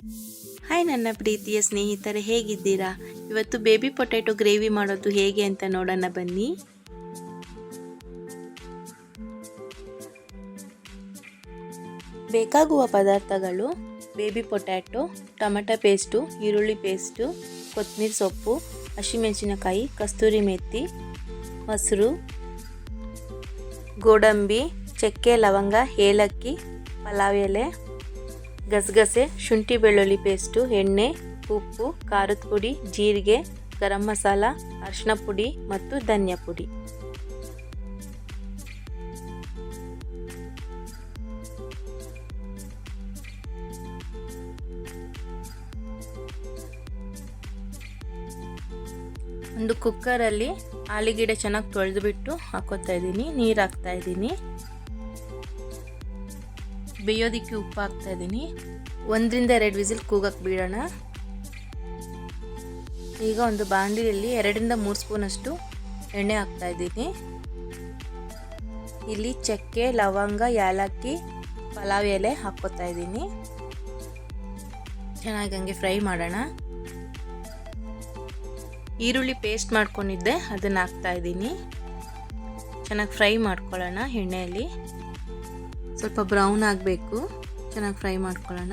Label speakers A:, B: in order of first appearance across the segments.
A: Hi ನನ್ನ ಪ್ರೀತಿಯ ಸ್ನೇಹಿತರೆ, ಹೇಗಿದ್ದೀರಾ? ಇವತ್ತು ಬೇಬಿ ಪೊಟ್ಯಾಟೊ ಗ್ರೇವಿ ಮಾಡೋದು ಹೇಗೆ ಅಂತ ನೋಡೋಣ ಬನ್ನಿ. ಬೇಕಾಗುವ ಪದಾರ್ಥಗಳು ಬೇಬಿ ಪೊಟ್ಯಾಟೊ, ಟೊಮೆಟೊ ಪೇಸ್ಟು, ಈರುಳ್ಳಿ ಪೇಸ್ಟು ಕೊತ್ತಂಬರಿ ಸೊಪ್ಪು, ಹಸಿಮೆಣಸಿನಕಾಯಿ, ಕಸ್ತೂರಿ ಮೆತ್ತಿ ಮೊಸರು, ಗೋಡಂಬಿ, ಚಕ್ಕೆ, ಲವಂಗ, ಏಲಕ್ಕಿ, ಪಲಾವ್ ಎಲೆ ಗಸಗಸೆ, ಶುಂಠಿ ಬೆಳ್ಳುಳ್ಳಿ ಪೇಸ್ಟು ಎಣ್ಣೆ, ಉಪ್ಪು, ಖಾರದ ಪುಡಿ, ಜೀರಿಗೆ, ಗರಂ ಮಸಾಲ ಅರಿಶಿನ ಪುಡಿ ಮತ್ತು ಧನಿಯಾ ಪುಡಿ. ಒಂದು ಕುಕ್ಕರಲ್ಲಿ ಆಲಿಗಿಡ ಚೆನ್ನಾಗಿ ತೊಳೆದುಬಿಟ್ಟು ಹಾಕೋತಾ ಇದ್ದೀನಿ, ನೀರು ಹಾಕ್ತಾ ಇದ್ದೀನಿ. ಬೇಯೋದಕ್ಕೆ ಉಪ್ಪು ಹಾಕ್ತಾ ಇದ್ದೀನಿ ಒಂದರಿಂದ ಎರಡು ವಿಸಿಲ್ ಕೂಗಕ್ಕೆ ಬಿಡೋಣ. ಈಗ ಒಂದು ಬಾಂಡಿಯಲ್ಲಿ ಎರಡರಿಂದ ಮೂರು ಸ್ಪೂನಷ್ಟು ಎಣ್ಣೆ ಹಾಕ್ತಾ ಇದ್ದೀನಿ. ಇಲ್ಲಿ ಚಕ್ಕೆ, ಲವಂಗ, ಯಾಲಕ್ಕಿ, ಪಲಾವ್ ಎಲೆ ಹಾಕ್ಕೋತಾ ಇದ್ದೀನಿ. ಚೆನ್ನಾಗಿ ಹಂಗೆ ಫ್ರೈ ಮಾಡೋಣ. ಈರುಳ್ಳಿ ಪೇಸ್ಟ್ ಮಾಡ್ಕೊಂಡಿದ್ದೆ, ಅದನ್ನು ಹಾಕ್ತಾ ಇದ್ದೀನಿ. ಚೆನ್ನಾಗಿ ಫ್ರೈ ಮಾಡ್ಕೊಳ್ಳೋಣ ಎಣ್ಣೆಯಲ್ಲಿ. ಸ್ವಲ್ಪ ಬ್ರೌನ್ ಆಗಬೇಕು. ಚೆನ್ನಾಗಿ ಫ್ರೈ ಮಾಡ್ಕೊಳ್ಳೋಣ.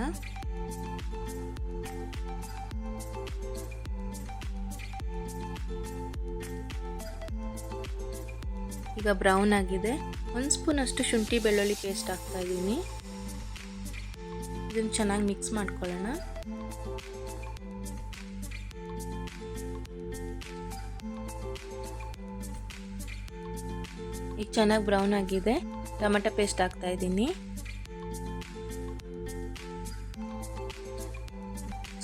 A: ಈಗ ಬ್ರೌನ್ ಆಗಿದೆ. ಒಂದು ಸ್ಪೂನ್ ಅಷ್ಟು ಶುಂಠಿ ಬೆಳ್ಳುಳ್ಳಿ ಪೇಸ್ಟ್ ಹಾಕ್ತಾ ಇದ್ದೀನಿ. ಇದನ್ನು ಚೆನ್ನಾಗಿ ಮಿಕ್ಸ್ ಮಾಡ್ಕೊಳ್ಳೋಣ. ಈಗ ಚೆನ್ನಾಗಿ ಬ್ರೌನ್ ಆಗಿದೆ. ಟೊಮೆಟೊ ಪೇಸ್ಟ್ ಹಾಕ್ತಾ ಇದ್ದೀನಿ.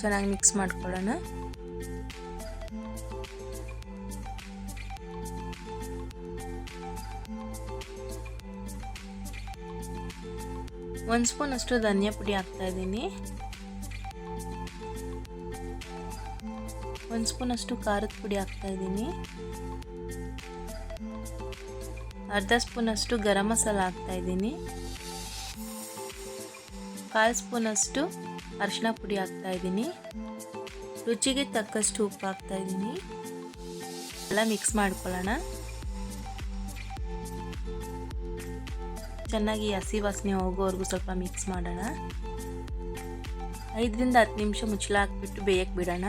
A: ಚೆನ್ನಾಗಿ ಮಿಕ್ಸ್ ಮಾಡ್ಕೊಳ್ಳೋಣ. ಒಂದು ಸ್ಪೂನ್ ಅಷ್ಟು ಧನಿಯಾ ಪುಡಿ ಹಾಕ್ತಾ ಇದ್ದೀನಿ. ಒಂದು ಸ್ಪೂನ್ ಅಷ್ಟು ಖಾರದ ಪುಡಿ ಹಾಕ್ತಾ ಇದ್ದೀನಿ. ಅರ್ಧ ಸ್ಪೂನಷ್ಟು ಗರಂ ಮಸಾಲ ಹಾಕ್ತಾ ಇದ್ದೀನಿ. ಕಾಲು ಸ್ಪೂನಷ್ಟು ಅರಿಶಿನ ಪುಡಿ ಹಾಕ್ತಾ ಇದ್ದೀನಿ. ರುಚಿಗೆ ತಕ್ಕಷ್ಟು ಉಪ್ಪು ಹಾಕ್ತಾ ಇದ್ದೀನಿ. ಎಲ್ಲ ಮಿಕ್ಸ್ ಮಾಡ್ಕೊಳ್ಳೋಣ. ಚೆನ್ನಾಗಿ ಹಸಿ ವಾಸನೆ ಹೋಗೋವರೆಗೂ ಸ್ವಲ್ಪ ಮಿಕ್ಸ್ ಮಾಡೋಣ. ಐದರಿಂದ ಹತ್ತು ನಿಮಿಷ ಮುಚ್ಚಳ ಹಾಕ್ಬಿಟ್ಟು ಬೇಯಕ್ಕೆ ಬಿಡೋಣ.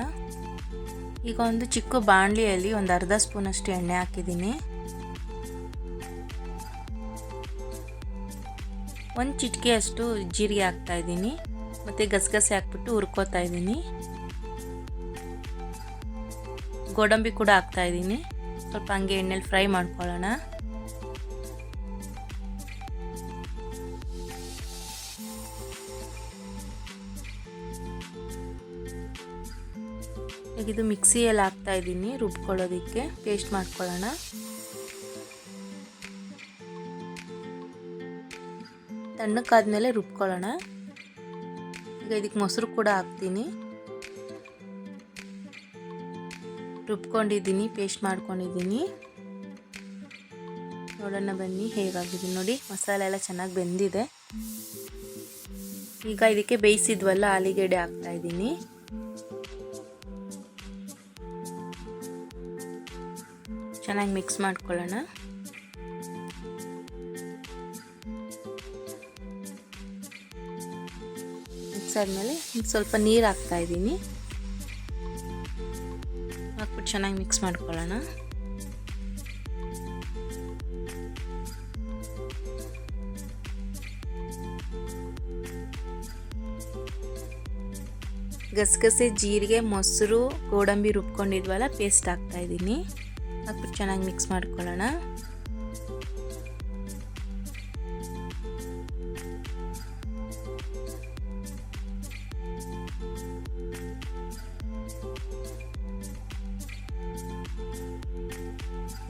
A: ಈಗ ಒಂದು ಚಿಕ್ಕ ಬಾಣಲಿಯಲ್ಲಿ ಒಂದು ಅರ್ಧ ಸ್ಪೂನಷ್ಟು ಎಣ್ಣೆ ಹಾಕಿದ್ದೀನಿ. ಒಂದು ಚಿಟಿಕೆಯಷ್ಟು ಜೀರಿಗೆ ಹಾಕ್ತಾ ಇದ್ದೀನಿ. ಮತ್ತು ಗಸಗಸೆ ಹಾಕ್ಬಿಟ್ಟು ಹುರ್ಕೋತಾ ಇದ್ದೀನಿ. ಗೋಡಂಬಿ ಕೂಡ ಹಾಕ್ತಾ ಇದ್ದೀನಿ. ಸ್ವಲ್ಪ ಹಂಗೆ ಎಣ್ಣೆಲಿ ಫ್ರೈ ಮಾಡ್ಕೊಳ್ಳೋಣ. ಇದು ಮಿಕ್ಸಿಯಲ್ಲಿ ಹಾಕ್ತಾ ಇದ್ದೀನಿ ರುಬ್ಕೊಳ್ಳೋದಕ್ಕೆ. ಪೇಸ್ಟ್ ಮಾಡ್ಕೊಳ್ಳೋಣ. ತಣ್ಣಕ್ಕಾದ್ಮೇಲೆ ರುಬ್ಕೊಳ್ಳೋಣ. ಈಗ ಇದಕ್ಕೆ ಮೊಸರು ಕೂಡ ಹಾಕ್ತೀನಿ. ರುಬ್ಕೊಂಡಿದ್ದೀನಿ, ಪೇಸ್ಟ್ ಮಾಡ್ಕೊಂಡಿದ್ದೀನಿ. ನೋಡೋಣ ಬನ್ನಿ ಹೇಗಾಗಿದೆ ನೋಡಿ, ಮಸಾಲೆ ಎಲ್ಲ ಚೆನ್ನಾಗಿ ಬೆಂದಿದೆ. ಈಗ ಇದಕ್ಕೆ ಬೇಯಿಸಿದ್ವಲ್ಲ ಆಲಿಗೆಡೆ ಹಾಕ್ತಾ ಇದ್ದೀನಿ. ಚೆನ್ನಾಗಿ ಮಿಕ್ಸ್ ಮಾಡ್ಕೊಳ್ಳೋಣ. ಮಿಕ್ಸ್ ಆದಮೇಲೆ ಸ್ವಲ್ಪ ನೀರು ಹಾಕ್ತಾ ಇದ್ದೀನಿ. ಹಾಕ್ಬಿಟ್ಟು ಚೆನ್ನಾಗಿ ಮಿಕ್ಸ್ ಮಾಡ್ಕೊಳ್ಳೋಣ. ಗಸಗಸೆ, ಜೀರಿಗೆ, ಮೊಸರು, ಗೋಡಂಬಿ ರುಬ್ಕೊಂಡಿದ್ವಲ್ಲ ಪೇಸ್ಟ್ ಹಾಕ್ತಾ ಇದ್ದೀನಿ. ಹಾಕ್ಬಿಟ್ಟು ಚೆನ್ನಾಗಿ ಮಿಕ್ಸ್ ಮಾಡ್ಕೊಳ್ಳೋಣ.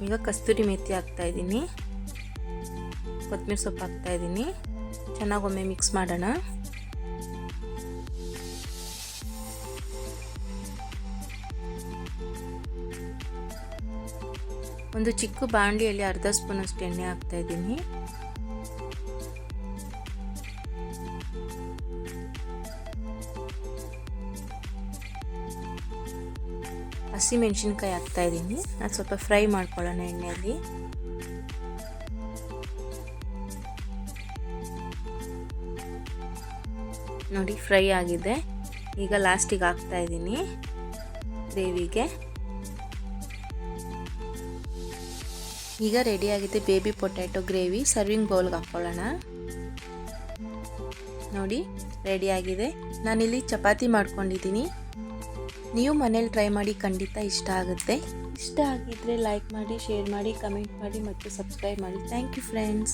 A: ಈಗ ಕಸ್ತೂರಿ ಮೆಥಿ ಹಾಕ್ತಾ ಇದ್ದೀನಿ. ಕೊತ್ತಂಬರಿ ಸೊಪ್ಪು ಹಾಕ್ತಾ ಇದ್ದೀನಿ. ಚೆನ್ನಾಗಿ ಒಮ್ಮೆ ಮಿಕ್ಸ್ ಮಾಡೋಣ. ಒಂದು ಚಿಕ್ಕ ಬಾಣಲಿಯಲ್ಲಿ ಅರ್ಧ ಸ್ಪೂನಷ್ಟು ಎಣ್ಣೆ ಹಾಕ್ತಾ ಹಸಿಮೆಣ್ಸಿನ್ಕಾಯಿ ಹಾಕ್ತಾಯಿದ್ದೀನಿ ಅದು ಸ್ವಲ್ಪ ಫ್ರೈ ಮಾಡ್ಕೊಳ್ಳೋಣ ಎಣ್ಣೆಯಲ್ಲಿ. ನೋಡಿ, ಫ್ರೈ ಆಗಿದೆ. ಈಗ ಲಾಸ್ಟಿಗೆ ಹಾಕ್ತಾ ಇದ್ದೀನಿ ಗ್ರೇವಿಗೆ ಈಗ ರೆಡಿಯಾಗಿದೆ ಬೇಬಿ ಪೊಟ್ಯಾಟೊ ಗ್ರೇವಿ. ಸರ್ವಿಂಗ್ ಬೌಲ್ಗೆ ಹಾಕ್ಕೊಳ್ಳೋಣ. ನೋಡಿ ರೆಡಿಯಾಗಿದೆ ನಾನಿಲ್ಲಿ ಚಪಾತಿ ಮಾಡ್ಕೊಂಡಿದ್ದೀನಿ. ನೀವು ಮನೇಲಿ ಟ್ರೈ ಮಾಡಿ ಖಂಡಿತ ಇಷ್ಟ ಆಗುತ್ತೆ. ಇಷ್ಟ ಆಗಿದ್ದರೆ ಲೈಕ್ ಮಾಡಿ ಶೇರ್ ಮಾಡಿ ಕಮೆಂಟ್ ಮಾಡಿ ಮತ್ತು ಸಬ್ಸ್ಕ್ರೈಬ್ ಮಾಡಿ. Thank you friends